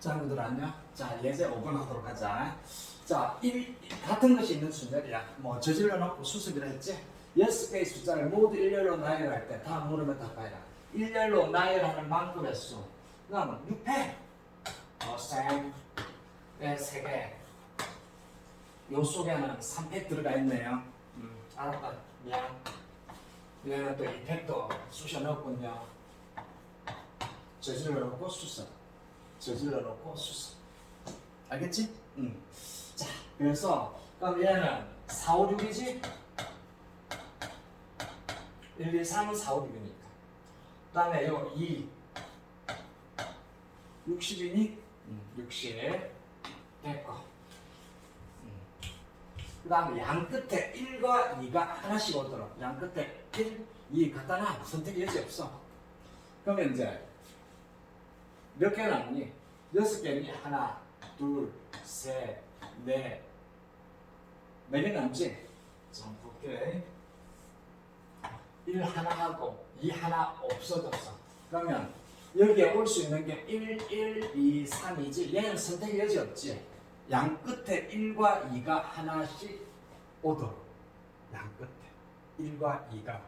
자, 여러분들 안녕. 자, 예제 5번 하도록 하자. 자, 일, 같은 것이 있는 순절이야. 뭐 저질러 놓고 수습이라 했지? 여섯 개의 숫자를 모두 일렬로 나열할 때 다음 물으면 답해라. 일렬로 나열하는 만큼의 수. 그 다음은 6회. 어, 쌤. 네, 3개. 요 속에는 3팩 들어가 있네요. 음, 알았다. 미안. 얘는 또 2팩도 쑤셔 넣었군요. 저질러 놓고 수습. 저질러 놓고 수습. 알겠지? 응. 자, 그래서 그럼 얘는 4, 5, 6이지? 1, 2, 3은 4, 5, 6이니까. 그 다음에 요 2. 60이니? 응, 60. 됐고. 그 다음에 양 끝에 1과 2가 하나씩 오도록. 양 끝에 1, 2 갖다 놔. 선택 여지 없어. 그러면 이제 몇 개 남니? 여섯 개니? 하나, 둘, 셋, 넷. 네개 남지? 자, 볼게. 1 하나 하고 2 하나 없어졌어. 그러면 여기에 올 수 있는 게 1, 1, 2, 3이지. 얘는 선택의 여지 없지. 양 끝에 1과 2가 하나씩 오도록. 양 끝에 1과 2가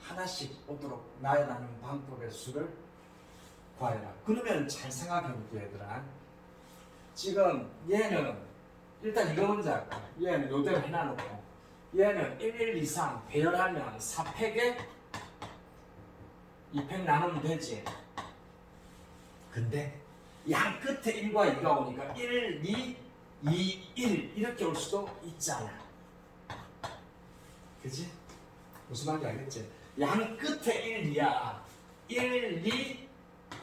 하나씩 오도록 나열하는 방법의 수를 구하라. 그러면 잘 생각해 볼게 얘들아. 지금 얘는 일단 이거 먼저 할까. 얘는 요대로 해놔놓고 얘는 1, 1, 2, 3 배열하면 4팩에 2팩 나누면 되지. 근데 양 끝에 1과 2가 오니까 1, 2, 2, 1 이렇게 올 수도 있잖아. 그지? 무슨 말인지 알겠지? 양 끝에 1, 2야. 1, 2,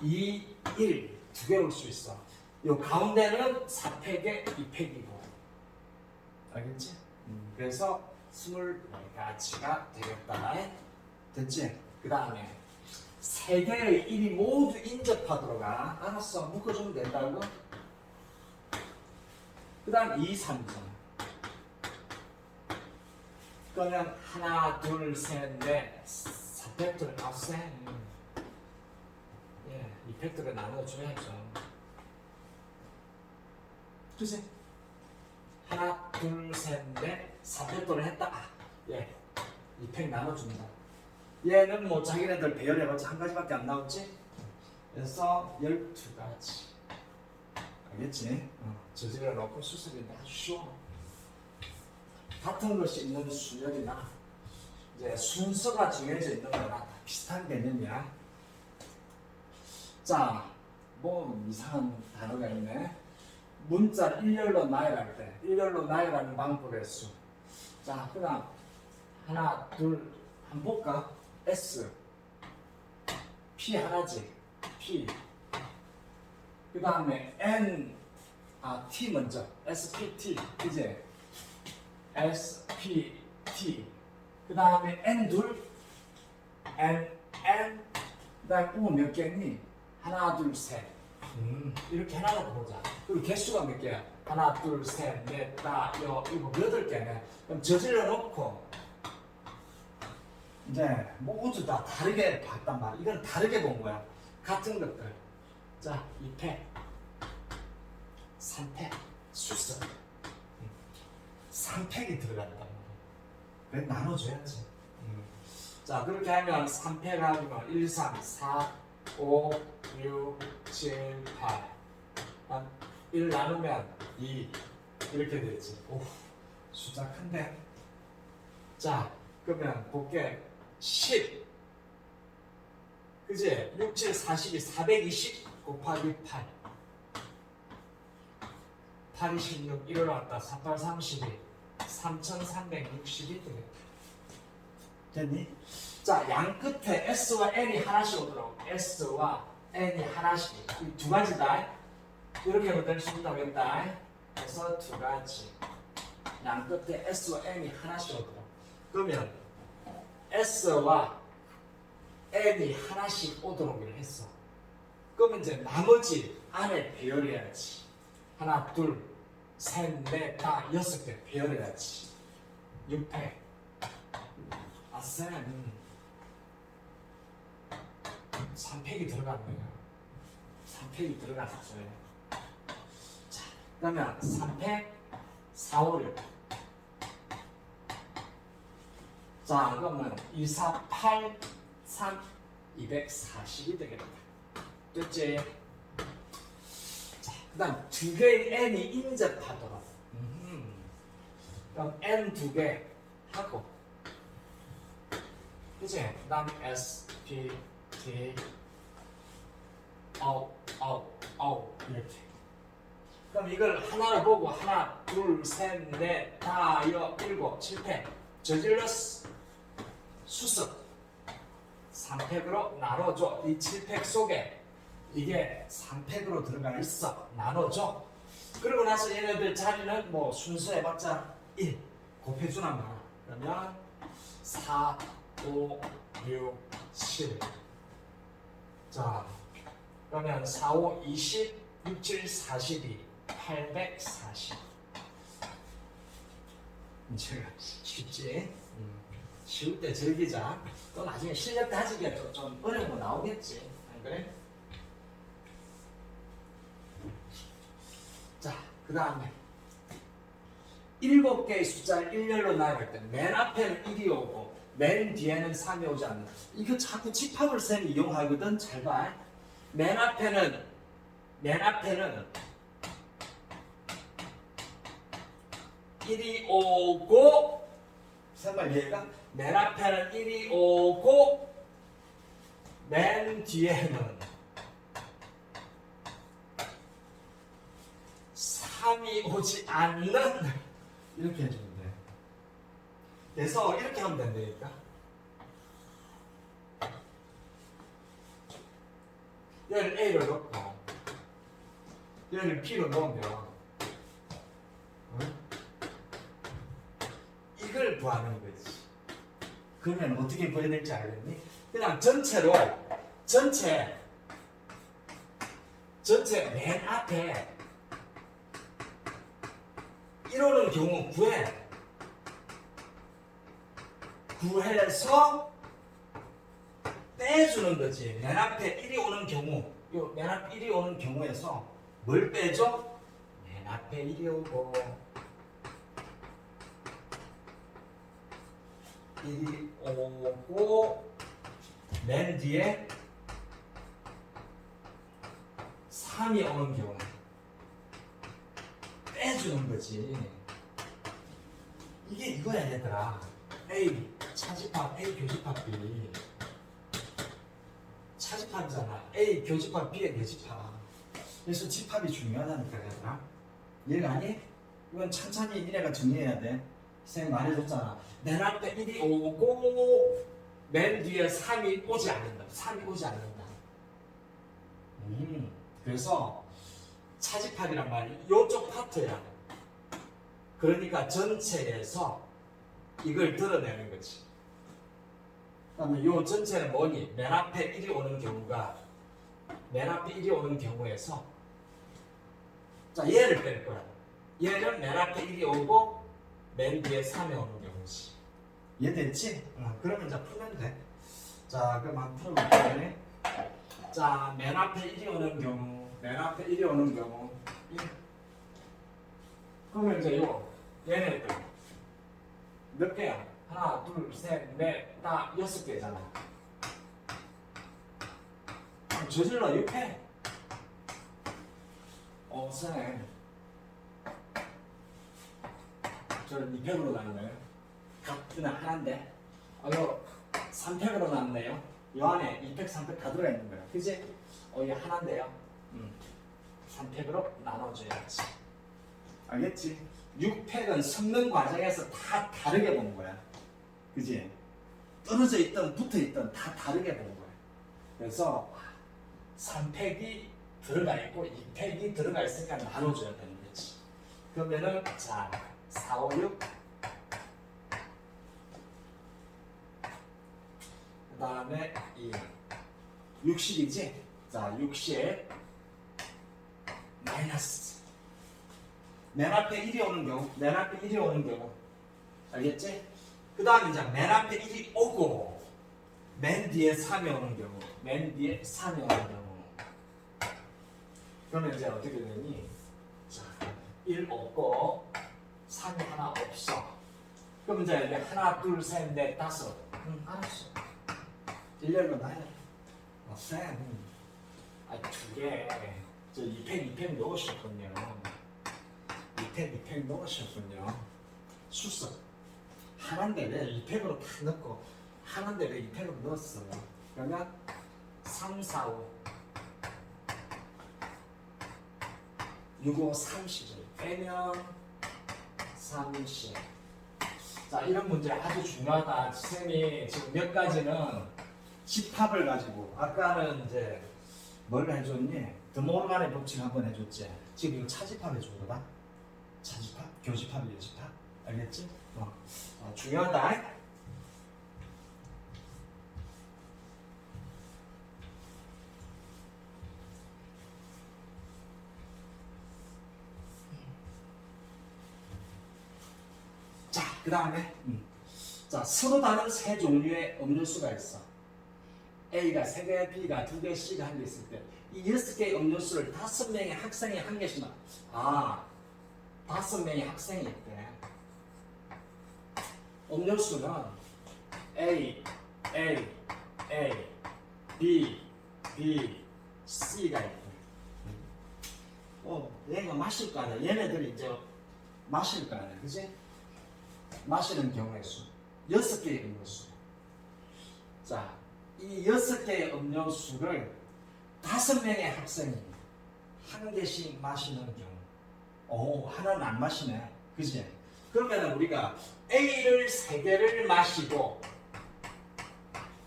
2, 1 두개올수 있어. 요 가운데는 4팩에 2팩이고. 알겠지? 그래서 24가지가 되겠다. 됐지? 그 다음에 세 개의 1이 모두 인접하도록 가. 알았어. 묶어주면 된다고. 그 다음 2, 3점. 그러면 하나, 둘, 셋, 넷, 4팩트를 나왔 이펙트를 나눠줘야죠. 그지? 하나, 둘, 셋, 넷, 4팩트를 했다. 아, 예, 이펙 나눠줍니다. 얘는 뭐 자기네들 배열해봤자 한 가지밖에 안 나오지? 그래서 12가지. 알겠지? 어, 저지를 넣고 수습인데 아주 쉬워. 같은 것이 있는 수열이나 이제 순서가 정해져 있는 거나 다 비슷한 개념이야. 자, 뭐 이상한 단어가 있네. 문자 일렬로 나열할 때, 일렬로 나열하는 방법의 수. 자, 그다음 하나, 둘, 한번 볼까? S, P 하나지, P. 그 다음에 N, 아 T 먼저, SPT, 이제 SPT. 그 다음에 N 둘, N, N. 그 다음에 U 몇 개니? 하나, 둘, 셋. 음, 이렇게 하나로 보자. 그리고 개수가 몇 개야? 하나, 둘, 셋, 넷, 다, 여, 일곱, 여덟 개네. 그럼 저질러 놓고 이제 모두 다 다르게 봤단 말이야. 이건 다르게 본 거야. 같은 것들. 자, 2팩, 3팩, 수습. 3팩이 들어간단 말이야. 나눠줘야지. 음. 자, 그렇게 하면 3팩 하면 1, 3, 4, 5, 6, 7, 8. 한1 나누면 2. 이렇게 되지. 오, 숫자 큰데. 자, 그러면 볼게. 10. 그지? 6, 7, 42, 420 곱하기 8. 8, 26, 일어났다. 4, 8, 32. 3360이 되겠다. 됐니? 자, 양 끝에 S와 N이 하나씩 오도록. S와 N이 하나씩. 이두 가지다. 이렇게 만들 수 있다겠다. 그래서 두 가지. 양 끝에 S와 N이 하나씩 오도록. 그러면 S와 N이 하나씩 오도록 을 했어. 그러면 이제 나머지 안에 배열해야지. 하나, 둘, 셋, 넷, 다 여섯 개 배열해야지. 6팩. 아싸. 음. 3팩이 들어갔네요. 3팩이 들어갔어요. 그러면 3팩 4, 5, 6. 자, 그러면 2, 4, 8, 3, 240이 되겠다. 됐지? 자, 그 다음 두 개의 n이 인접하도록. 음. 그럼 n 두 개 하고. 그치? 그 다음 S, P, T, O, O, O 이렇게. 그럼 이걸 하나를 보고 하나, 둘, 셋, 넷, 다, 여, 일곱, 칠팩 저질러스 수습 3팩으로 나눠줘. 이 7팩 속에 이게 3팩으로 들어가 있어. 나눠줘. 그러고 나서 얘네들 자리는 뭐 순서 해봤자 1 곱해주나 말아. 그러면 4, 5, 6, 7. 자, 그러면 4, 5, 20, 6, 7, 42, 840. 이제 쉽지? 음. 쉬울 때 즐기자. 또 나중에 실력 다지게 또좀 어려운 거 나오겠지. 안 그래? 자, 그 다음에 일곱 개의 숫자를 일렬로 나열할 때 맨 앞에는 1이 오고 맨 뒤에는 3이 오지 않는다. 이거 자꾸 집합을 쌤이 이용하거든. 잘 봐. 맨 앞에는 맨 앞에는 1이 오고 정말 얘가 맨 앞에는 1이 오고 맨 뒤에는 3이 오지 않는 이렇게 돼. 그래서 이렇게 하면 된다니까. 얘를 A를 넣고 얘를 B로 넣으면 응? 이걸 구하는 거지. 그러면 어떻게 구해야 될지 알겠니? 그냥 전체로 전체 전체 맨 앞에 1호는 경우 구해 구해서 빼주는 거지. 맨 앞에 1이 오는 경우, 요맨 앞에 1이 오는 경우에서 뭘 빼줘? 맨 앞에 1이 오고 1이 오고 맨 뒤에 3이 오는 경우 빼주는 거지. 이게 이거야 얘들아. A 차집합 A 교집합 B 차집합이잖아. A 교집합 B의 교집합. 그래서 집합이 중요하다니까 얘들아. 이해가 아니? 이건 천천히 니네가 정리해야 돼. 선생님 말해줬잖아. 맨 앞에 1이 오고 맨 뒤에 3이 오지 않는다. 3이 오지 않는다. 음, 그래서 차집합이란 말이 요쪽 파트야. 그러니까 전체에서 이걸 드러내는 거지. 그러면 요 전체는 뭐니? 맨 앞에 1이 오는 경우가 맨 앞에 1이 오는 경우에서 자 얘를 뺄 거야. 얘는 맨 앞에 1이 오고 맨 뒤에 3이 오는 경우지. 이해됐지? 어, 그러면 이제 풀면 돼. 자 그럼 한번 풀어볼게. 자, 맨 앞에 1이 오는 경우, 맨 앞에 1이 오는 경우, 1. 그러면 이제 요, 얘네들. 몇 개야? 하나, 둘, 셋, 넷, 다 여섯 개잖아. 그럼 저질러 6회. 어, 선생님. 저는 2팩으로 나누네요. 그냥 하나인데. 어, 요 3팩으로 나누네요. 요 안에 2팩, 3팩 다 들어가 있는 거야. 그지? 어, 이게 하나인데요. 음. 3팩으로 나눠줘야지. 알겠지? 6팩은 섞는 과정에서 다 다르게 보는 거야. 그지? 떨어져 있던 붙어 있던 다 다르게 보는 거야. 그래서 3팩이 들어가 있고 2팩이 들어가 있으니까 나눠줘야 되는 거지. 그러면은 자 4, 5, 6 그 다음에 이 60이지? 자 60 마이너스 맨 앞에 1이 오는 경우 맨 앞에 1이 오는 경우 알겠지? 그 다음에 이제 맨 앞에 1이 오고 맨 뒤에 3이 오는 경우 맨 뒤에 3이 오는 경우 그러면 이제 어떻게 되니? 자 1 없고 3이 하나 없어. 그럼 이제 이제 하나, 둘, 셋, 넷, 다섯. 응, 알았어. 일렬로 나야. 어, 쌤. 아, 두 개. 저 2팩, 2팩 넣으셨군요. 2팩, 2팩 넣으셨군요. 수석. 하나인데 왜 2팩으로 다 넣고, 하나인데 왜 2팩으로 넣었어요? 그러면 3, 4, 5. 6, 5, 30을 빼면 30. 자, 이런 문제 아주 중요하다. 선생님이 지금 몇 가지는 집합을 가지고, 아까는 이제 뭘 해줬니? 드모르간의 법칙 한번 해줬지. 지금 이거 차집합 해준 거다. 차집합, 교집합, 여집합. 알겠지? 어, 어, 중요하다. 자, 그 다음에 자 서로 다른 세 종류의 음료수가 있어. A가 세 개, B가 두 개, C가 한 개 있을 때이 여섯 개의 음료수를 다섯 명의 학생이 한 개씩 마. 아, 다섯 명의 학생이 있대. 음료수는 A, A, A, B, B, C가 있대. 어, 얘가 마실 거 아니야. 얘네들이 이제 마실 거 아니야. 그지? 마시는 경우의 수. 여섯 개의 음료수. 자, 이 여섯 개의 음료수를 다섯 명의 학생이 한 개씩 마시는 경우. 오, 하나는 안 마시네. 그지? 그러면 우리가 A를 세 개를 마시고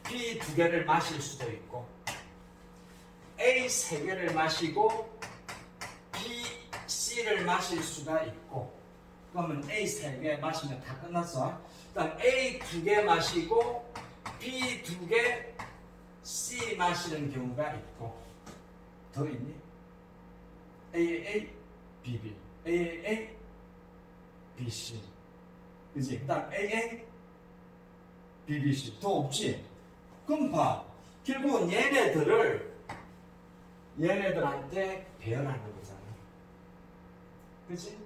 B 두 개를 마실 수도 있고 A 세 개를 마시고 B, C를 마실 수가 있고 그러면 A 세 개 마시면 다 끝났어. 그다음 A 두 개 마시고 B 두 개, C 마시는 경우가 있고 더 있니? A A B B A A B C 그지? 그 다음 A A B B C 더 없지? 그럼 봐. 결국은 얘네들을 얘네들한테 배열하는 거잖아. 그지?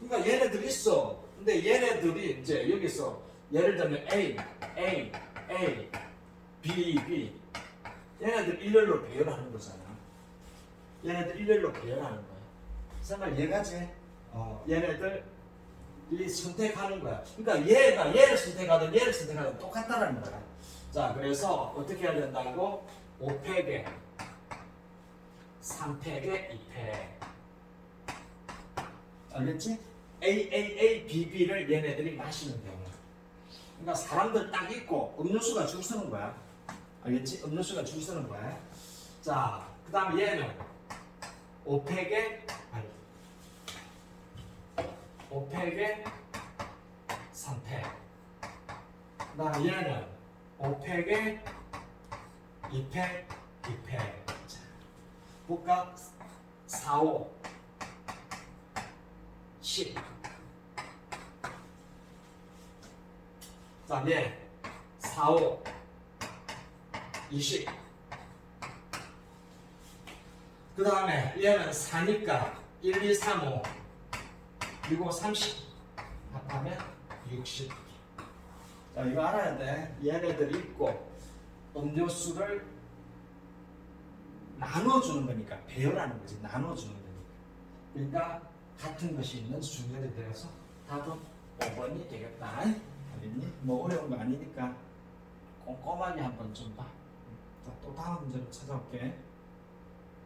그러니까 얘네들 있어. 근데 얘네들이 이제 여기서 예를 들면 A, A, A, B, B 얘네들 일렬로 배열하는 거잖아. 얘네들 일렬로 배열하는 거야. 정말 얘가지. 어, 얘네들 이 선택하는 거야. 그러니까 얘가 얘를 선택하든 얘를 선택하든 똑같다는 거야. 자, 그래서 어떻게 해야 된다고? 5팩에 3팩에 2팩. 알겠지? A, A, A, B, B를 얘네들이 마시는 경우. 그러니까 사람들 딱 있고 음료수가 줄 서는 거야. 알겠지? 음료수가 줄 서는 거야. 자, 그 다음에 얘는 5팩에 아니 5팩에 3팩. 그 다음에 얘는 5팩에 2팩, 2팩. 자, 볼까? 4, 5, 10. 자, 얘 4, 5, 20. 그 다음에 얘는 4니까 1, 2, 3, 5 그리고 30 합하면 60. 자, 이거 알아야 돼. 얘네들이 있고 음료수를 나눠주는 거니까 배열하는 거지. 나눠주는 거니까. 그러니까 같은 것이 있는 순열이 되어서 답은 5번이 되겠다. 알겠니? 뭐 어려운 거 아니니까 꼼꼼하게 한번 좀 봐. 자, 또 다음 문제로 찾아올게.